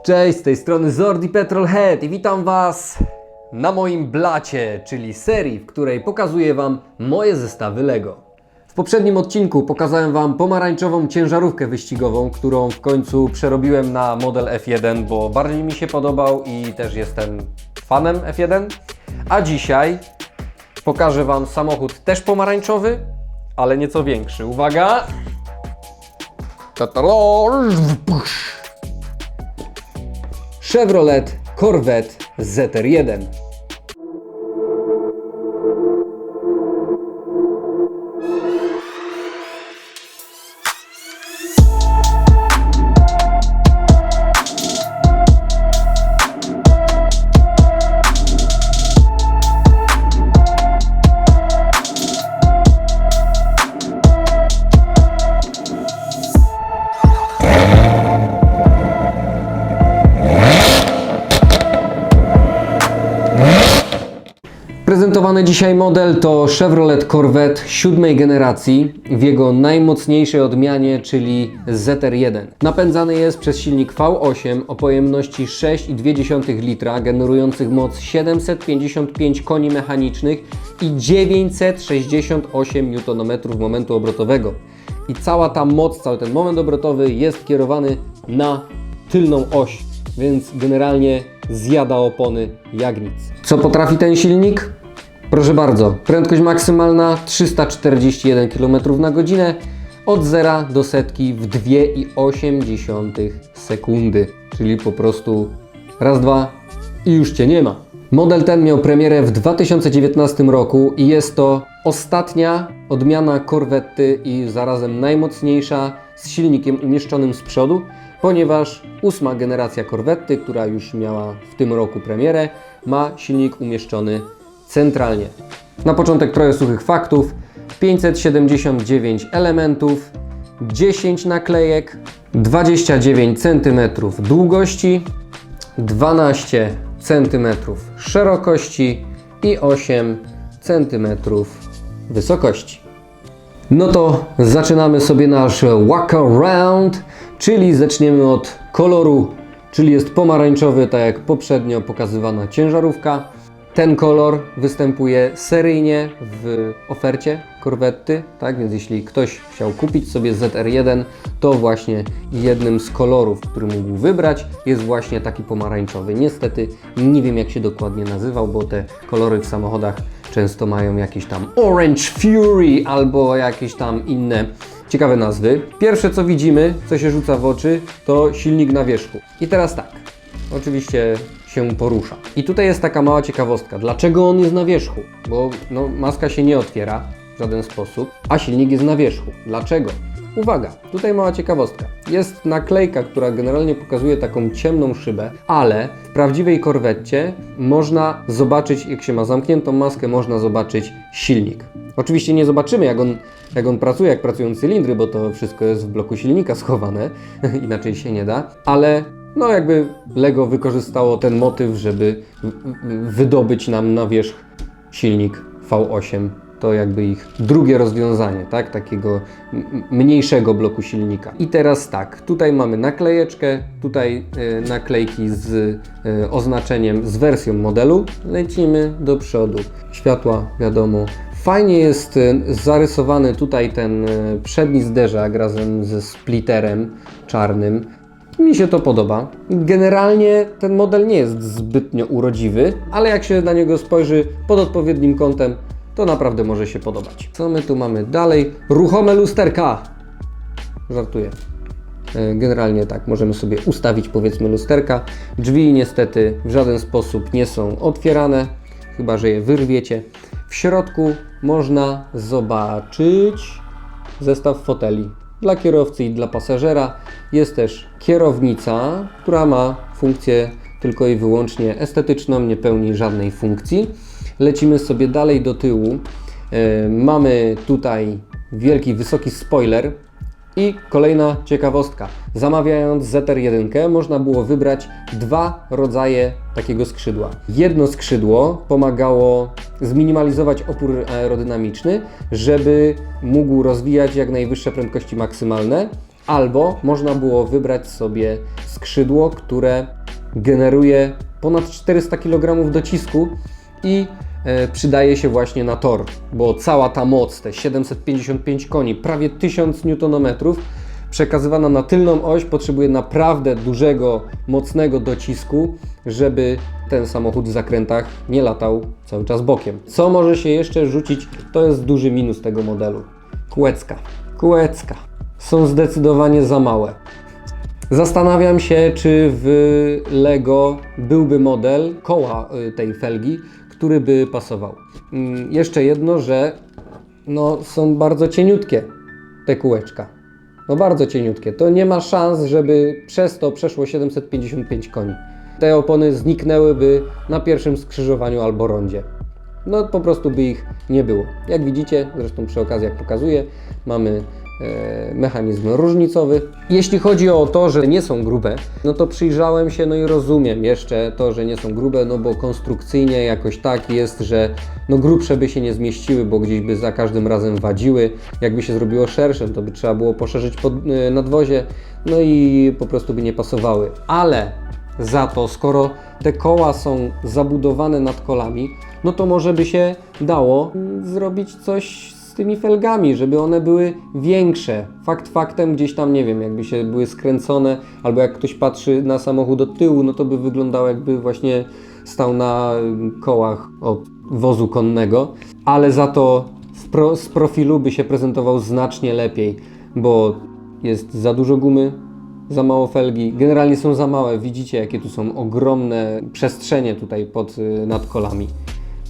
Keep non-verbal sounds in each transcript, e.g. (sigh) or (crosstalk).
Cześć, z tej strony Zordi Petrolhead i witam Was na moim blacie, czyli serii, w której pokazuję Wam moje zestawy LEGO. W poprzednim odcinku pokazałem Wam pomarańczową ciężarówkę wyścigową, którą w końcu przerobiłem na model F1, bo bardziej mi się podobał i też jestem fanem F1. A dzisiaj pokażę Wam samochód też pomarańczowy, ale nieco większy. Uwaga! Tatarol! Chevrolet Corvette ZR1. Prezentowany dzisiaj model to Chevrolet Corvette siódmej generacji w jego najmocniejszej odmianie, czyli ZR1. Napędzany jest przez silnik V8 o pojemności 6,2 litra, generujących moc 755 koni mechanicznych i 968 Nm momentu obrotowego. I cała ta moc, cały ten moment obrotowy jest kierowany na tylną oś, więc generalnie zjada opony jak nic. Co potrafi ten silnik? Proszę bardzo, prędkość maksymalna 341 km na godzinę, od 0 do setki w 2,8 sekundy, czyli po prostu raz, dwa i już Cię nie ma. Model ten miał premierę w 2019 roku i jest to ostatnia odmiana Corvetty i zarazem najmocniejsza z silnikiem umieszczonym z przodu, ponieważ ósma generacja Corvetty, która już miała w tym roku premierę, ma silnik umieszczony centralnie. Na początek trochę suchych faktów. 579 elementów, 10 naklejek, 29 cm długości, 12 cm szerokości i 8 cm wysokości. No to zaczynamy sobie nasz walk around, czyli zaczniemy od koloru, czyli jest pomarańczowy, tak jak poprzednio pokazywana ciężarówka. Ten kolor występuje seryjnie w ofercie Corvetty, tak więc jeśli ktoś chciał kupić sobie ZR1, to właśnie jednym z kolorów, który mógł wybrać jest właśnie taki pomarańczowy. Niestety nie wiem jak się dokładnie nazywał, bo te kolory w samochodach często mają jakieś tam Orange Fury albo jakieś tam inne ciekawe nazwy. Pierwsze co widzimy, co się rzuca w oczy, to silnik na wierzchu. I teraz tak, oczywiście się porusza. I tutaj jest taka mała ciekawostka. Dlaczego on jest na wierzchu? Bo no, maska się nie otwiera w żaden sposób, a silnik jest na wierzchu. Dlaczego? Uwaga, tutaj mała ciekawostka. Jest naklejka, która generalnie pokazuje taką ciemną szybę, ale w prawdziwej korwecie można zobaczyć, jak się ma zamkniętą maskę, można zobaczyć silnik. Oczywiście nie zobaczymy, jak on, jak on pracuje, jak pracują cylindry, bo to wszystko jest w bloku silnika schowane, (laughs) inaczej się nie da, ale no jakby Lego wykorzystało ten motyw, żeby wydobyć nam na wierzch silnik V8. To jakby ich drugie rozwiązanie, tak? Takiego mniejszego bloku silnika. I teraz tak, tutaj mamy naklejeczkę, tutaj y, naklejki z y, oznaczeniem, z wersją modelu. Lecimy do przodu. Światła, wiadomo. Fajnie jest y, zarysowany tutaj ten przedni zderzak razem ze splitterem czarnym. Mi się to podoba. Generalnie ten model nie jest zbytnio urodziwy, ale jak się na niego spojrzy pod odpowiednim kątem, to naprawdę może się podobać. Co my tu mamy dalej? Ruchome lusterka! Żartuję. E, Generalnie tak, możemy sobie ustawić powiedzmy lusterka. Drzwi niestety w żaden sposób nie są otwierane, chyba że je wyrwiecie. W środku można zobaczyć zestaw foteli dla kierowcy i dla pasażera. Jest też kierownica, która ma funkcję tylko i wyłącznie estetyczną, nie pełni żadnej funkcji. Lecimy sobie dalej do tyłu. E, mamy tutaj wielki, wysoki spoiler. I kolejna ciekawostka. Zamawiając ZR1 można było wybrać dwa rodzaje takiego skrzydła. Jedno skrzydło pomagało zminimalizować opór aerodynamiczny, żeby mógł rozwijać jak najwyższe prędkości maksymalne, albo można było wybrać sobie skrzydło, które generuje ponad 400 kg docisku i przydaje się właśnie na tor, bo cała ta moc, te 755 koni, prawie 1000 Nm, przekazywana na tylną oś, potrzebuje naprawdę dużego, mocnego docisku, żeby ten samochód w zakrętach nie latał cały czas bokiem. Co może się jeszcze rzucić, to jest duży minus tego modelu. Kółecka. Kółecka. Są zdecydowanie za małe. Zastanawiam się, czy w Lego byłby model koła y, tej felgi, który by pasował. Mm, Jeszcze jedno, że no, są bardzo cieniutkie te kółeczka. No bardzo cieniutkie. To nie ma szans, żeby przez to przeszło 755 koni. Te opony zniknęłyby na pierwszym skrzyżowaniu albo rondzie. No po prostu by ich nie było. Jak widzicie, zresztą przy okazji jak pokazuję, mamy mechanizm różnicowy. Jeśli chodzi o to, że nie są grube, no to przyjrzałem się, no i rozumiem jeszcze to, że nie są grube, no bo konstrukcyjnie jakoś tak jest, że no grubsze by się nie zmieściły, bo gdzieś by za każdym razem wadziły. Jakby się zrobiło szersze, to by trzeba było poszerzyć pod, e, nadwozie, no i po prostu by nie pasowały. Ale za to, skoro te koła są zabudowane nad kolami, no to może by się dało zrobić coś z tymi felgami, żeby one były większe. Fakt faktem gdzieś tam, nie wiem, jakby się były skręcone, albo jak ktoś patrzy na samochód od tyłu, no to by wyglądało jakby właśnie stał na y, kołach od wozu konnego, ale za to pro, z profilu by się prezentował znacznie lepiej, bo jest za dużo gumy, za mało felgi. Generalnie są za małe. Widzicie, jakie tu są ogromne przestrzenie tutaj pod y, nad kolami.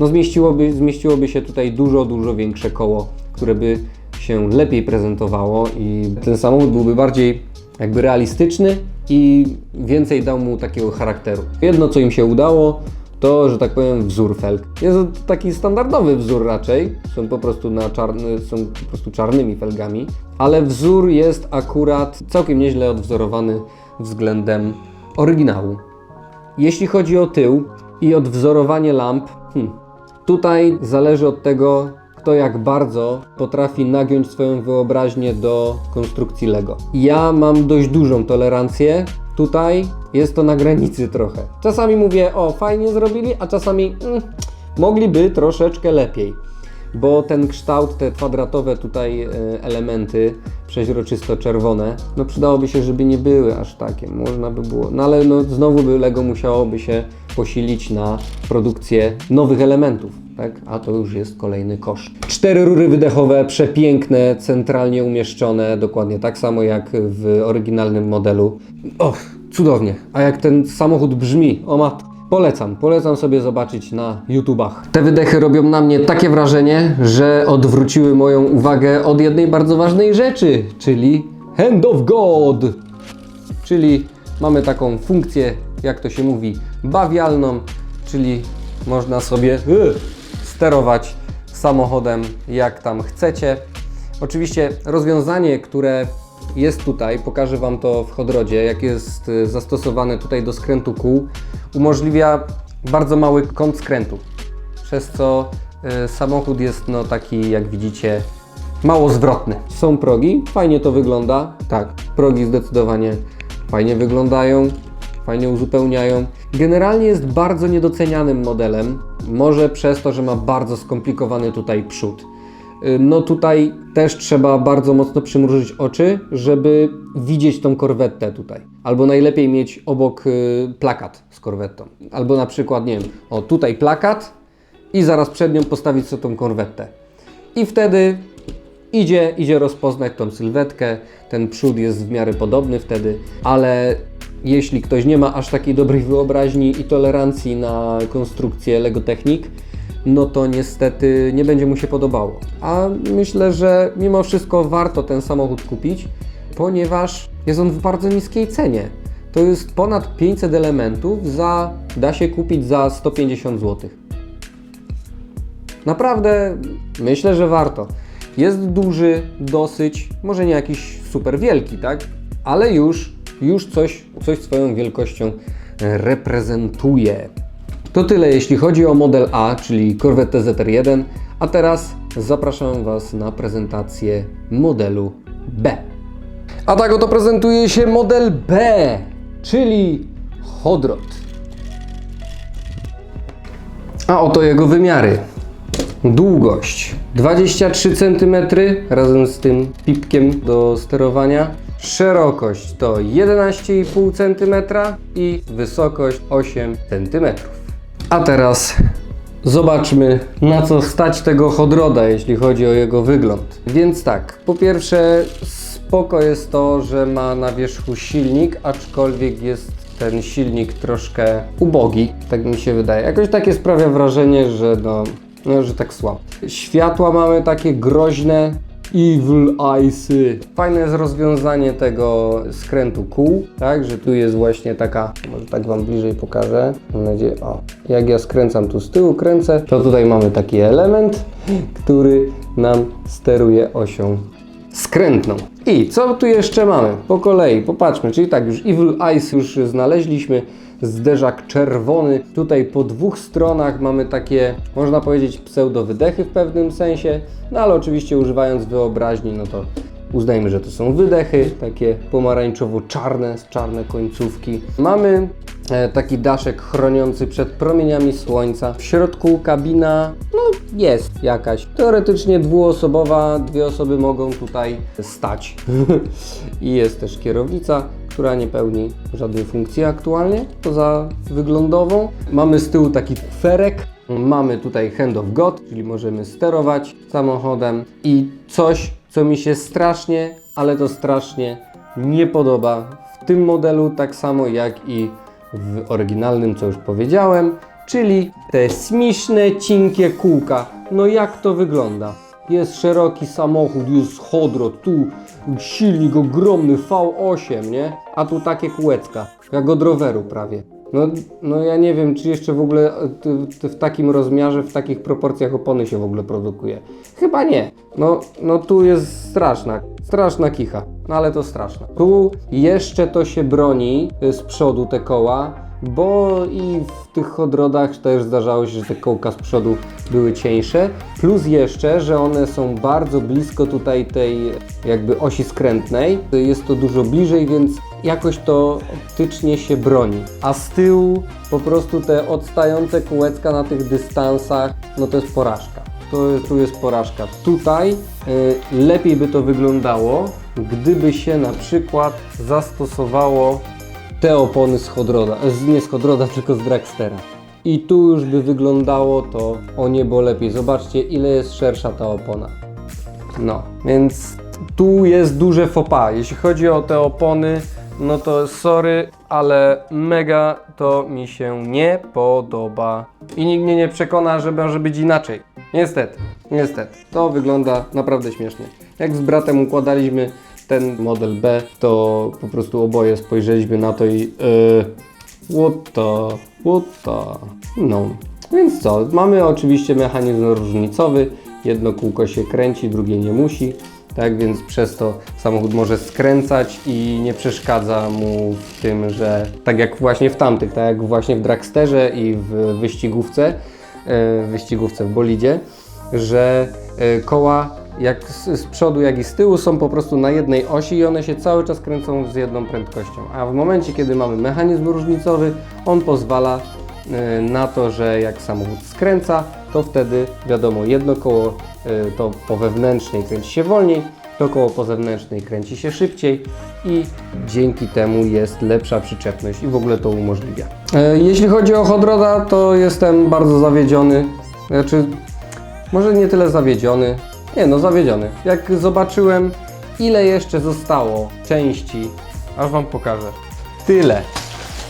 No zmieściłoby, zmieściłoby się tutaj dużo, dużo większe koło, które by się lepiej prezentowało i ten samochód byłby bardziej jakby realistyczny i więcej dał mu takiego charakteru. Jedno, co im się udało, to, że tak powiem, wzór felg. Jest to taki standardowy wzór raczej, są po prostu na czarny, są po prostu czarnymi felgami, ale wzór jest akurat całkiem nieźle odwzorowany względem oryginału. Jeśli chodzi o tył i odwzorowanie lamp, hmm, tutaj zależy od tego, kto jak bardzo potrafi nagiąć swoją wyobraźnię do konstrukcji Lego. Ja mam dość dużą tolerancję. Tutaj jest to na granicy trochę. Czasami mówię, o fajnie zrobili, a czasami mm, mogliby troszeczkę lepiej. Bo ten kształt, te kwadratowe tutaj e, elementy, przeźroczysto-czerwone, no przydałoby się, żeby nie były aż takie. Można by było, no ale no znowu by Lego musiałoby się posilić na produkcję nowych elementów, tak? A to już jest kolejny koszt. Cztery rury wydechowe, przepiękne, centralnie umieszczone, dokładnie tak samo jak w oryginalnym modelu. Och, cudownie. A jak ten samochód brzmi, o mat. Polecam, polecam sobie zobaczyć na YouTubach. Te wydechy robią na mnie takie wrażenie, że odwróciły moją uwagę od jednej bardzo ważnej rzeczy, czyli Hand of God. Czyli mamy taką funkcję, jak to się mówi, bawialną, czyli można sobie y, sterować samochodem jak tam chcecie. Oczywiście rozwiązanie, które jest tutaj, pokażę Wam to w Hodrodzie, jak jest y, zastosowane tutaj do skrętu kół, umożliwia bardzo mały kąt skrętu, przez co y, samochód jest no taki, jak widzicie, mało zwrotny. Są progi, fajnie to wygląda, tak, progi zdecydowanie fajnie wyglądają, fajnie uzupełniają. Generalnie jest bardzo niedocenianym modelem, może przez to, że ma bardzo skomplikowany tutaj przód. No tutaj też trzeba bardzo mocno przymrużyć oczy, żeby widzieć tą korwetę tutaj. Albo najlepiej mieć obok y, plakat z korwetą. Albo na przykład, nie wiem, o tutaj plakat i zaraz przed nią postawić sobie tą korwetę. I wtedy idzie, idzie rozpoznać tą sylwetkę, ten przód jest w miarę podobny wtedy, ale jeśli ktoś nie ma aż takiej dobrej wyobraźni i tolerancji na konstrukcję Lego Technik, no to niestety nie będzie mu się podobało. A myślę, że mimo wszystko warto ten samochód kupić, ponieważ jest on w bardzo niskiej cenie. To jest ponad 500 elementów za, da się kupić za 150 zł. Naprawdę myślę, że warto. Jest duży, dosyć, może nie jakiś super wielki, tak? Ale już, już coś, coś swoją wielkością reprezentuje. To tyle jeśli chodzi o model A, czyli Corvette ZR1, a teraz zapraszam Was na prezentację modelu B. A tak oto prezentuje się model B, czyli Hodrot. A oto jego wymiary. Długość 23 cm razem z tym pipkiem do sterowania. Szerokość to 11,5 cm i wysokość 8 cm. A teraz zobaczmy na co stać tego Hodroda, jeśli chodzi o jego wygląd. Więc tak, po pierwsze spoko jest to, że ma na wierzchu silnik, aczkolwiek jest ten silnik troszkę ubogi, tak mi się wydaje. Jakoś takie sprawia wrażenie, że no, no że tak słabo. Światła mamy takie groźne, Evil Eyesy. Fajne jest rozwiązanie tego skrętu kół, tak, że tu jest właśnie taka, może tak Wam bliżej pokażę, mam nadzieję, o, jak ja skręcam tu z tyłu, kręcę, to tutaj mamy taki element, który nam steruje osią skrętną. I co tu jeszcze mamy? Po kolei, popatrzmy, czyli tak, już Evil Eyes już znaleźliśmy, zderzak czerwony. Tutaj po dwóch stronach mamy takie, można powiedzieć, pseudo-wydechy w pewnym sensie, no ale oczywiście używając wyobraźni, no to uznajmy, że to są wydechy, takie pomarańczowo-czarne, z czarne końcówki. Mamy e, taki daszek chroniący przed promieniami słońca. W środku kabina, no jest jakaś. Teoretycznie dwuosobowa, dwie osoby mogą tutaj stać. (laughs) I jest też kierownica, która nie pełni żadnej funkcji aktualnie, poza wyglądową. Mamy z tyłu taki kuferek. Mamy tutaj Hand of God, czyli możemy sterować samochodem i coś, co mi się strasznie, ale to strasznie nie podoba w tym modelu, tak samo jak i w oryginalnym, co już powiedziałem, czyli te śmieszne, cinkie kółka. No jak to wygląda? Jest szeroki samochód, jest chodrot, tu silnik ogromny V8, nie? A tu takie kółeczka, jak od roweru prawie. No, no ja nie wiem, czy jeszcze w ogóle e, w takim rozmiarze, w takich proporcjach opony się w ogóle produkuje. Chyba nie. No, no tu jest straszna, straszna kicha, no ale to straszne. Tu jeszcze to się broni y, z przodu te koła, bo i w tych hodrodach też zdarzało się, że te kołka z przodu były cieńsze, plus jeszcze, że one są bardzo blisko tutaj tej jakby osi skrętnej, jest to dużo bliżej, więc jakoś to optycznie się broni. A z tyłu po prostu te odstające kółecka na tych dystansach, no to jest porażka. To, tu jest porażka. Tutaj y, lepiej by to wyglądało, gdyby się na przykład zastosowało te opony z Hodroda, z, nie z Hodroda, tylko z Dragstera. I tu już by wyglądało to o niebo lepiej. Zobaczcie, ile jest szersza ta opona. No, więc tu jest duże pas. Jeśli chodzi o te opony, no to sorry, ale mega to mi się nie podoba. I nikt mnie nie przekona, że może być inaczej. Niestety, niestety. To wygląda naprawdę śmiesznie. Jak z bratem układaliśmy ten model B, to po prostu oboje spojrzeliśmy na to i yy, what the, what the, no. Więc co, mamy oczywiście mechanizm różnicowy, jedno kółko się kręci, drugie nie musi, tak więc przez to samochód może skręcać i nie przeszkadza mu w tym, że tak jak właśnie w tamtych, tak jak właśnie w Dragsterze i w wyścigówce, w wyścigówce w bolidzie, że e, koła jak z, z przodu, jak i z tyłu są po prostu na jednej osi i one się cały czas kręcą z jedną prędkością. A w momencie, kiedy mamy mechanizm różnicowy, on pozwala e, na to, że jak samochód skręca, to wtedy wiadomo, jedno koło e, to po wewnętrznej kręci się wolniej, to koło po zewnętrznej kręci się szybciej i dzięki temu jest lepsza przyczepność i w ogóle to umożliwia. E, Jeśli chodzi o Hodroda, to jestem bardzo zawiedziony. Znaczy, może nie tyle zawiedziony. Nie no, zawiedziony. Jak zobaczyłem, ile jeszcze zostało części, aż Wam pokażę. Tyle.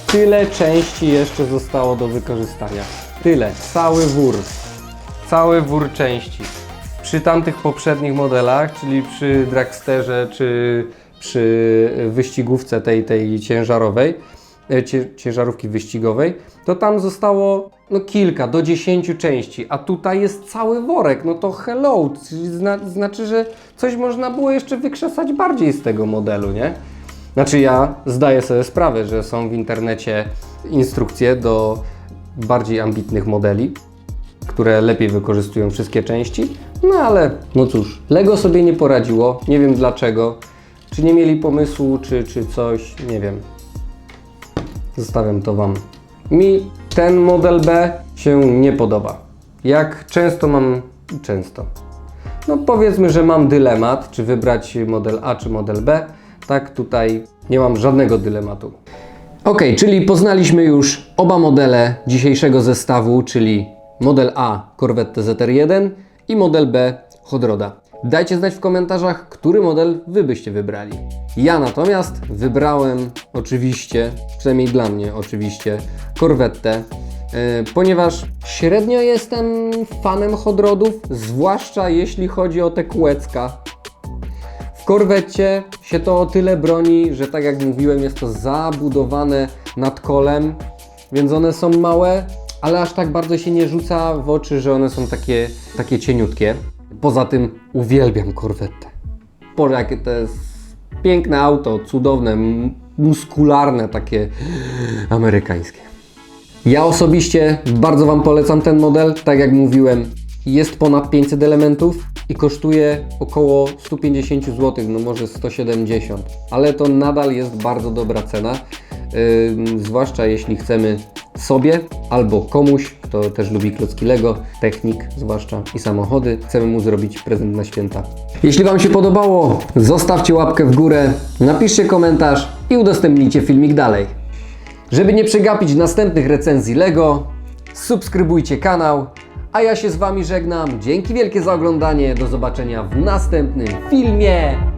Tyle części jeszcze zostało do wykorzystania. Tyle. Cały wór. Cały wór części. Przy tamtych poprzednich modelach, czyli przy Dragsterze czy przy wyścigówce tej, tej ciężarowej, e, ciężarówki wyścigowej, to tam zostało no kilka, do 10 części, a tutaj jest cały worek, no to hello, zna, znaczy, że coś można było jeszcze wykrzesać bardziej z tego modelu, nie? Znaczy ja zdaję sobie sprawę, że są w internecie instrukcje do bardziej ambitnych modeli, które lepiej wykorzystują wszystkie części, no ale no cóż, Lego sobie nie poradziło, nie wiem dlaczego. Czy nie mieli pomysłu, czy, czy coś, nie wiem. Zostawiam to Wam. Mi ten model B się nie podoba. Jak często mam, często. No powiedzmy, że mam dylemat, czy wybrać model A, czy model B. Tak, tutaj nie mam żadnego dylematu. Ok, czyli poznaliśmy już oba modele dzisiejszego zestawu, czyli model A Corvette ZR1 i model B Hodroda. Dajcie znać w komentarzach, który model Wy byście wybrali. Ja natomiast wybrałem oczywiście, przynajmniej dla mnie oczywiście, Corvette, e, ponieważ średnio jestem fanem Hodrodów, zwłaszcza jeśli chodzi o te kółecka. W korwecie się to o tyle broni, że tak jak mówiłem, jest to zabudowane nad kolem, więc one są małe, ale aż tak bardzo się nie rzuca w oczy, że one są takie, takie cieniutkie. Poza tym uwielbiam korwetę. Boże, jakie to jest piękne auto, cudowne, muskularne, takie amerykańskie. Ja osobiście bardzo Wam polecam ten model. Tak jak mówiłem, jest ponad 500 elementów i kosztuje około 150 zł, no może 170, ale to nadal jest bardzo dobra cena. Yy, zwłaszcza jeśli chcemy sobie albo komuś, kto też lubi klocki Lego, technik zwłaszcza i samochody, chcemy mu zrobić prezent na święta. Jeśli Wam się podobało, zostawcie łapkę w górę, napiszcie komentarz i udostępnijcie filmik dalej. Żeby nie przegapić następnych recenzji LEGO, subskrybujcie kanał, a ja się z Wami żegnam. Dzięki wielkie za oglądanie, do zobaczenia w następnym filmie.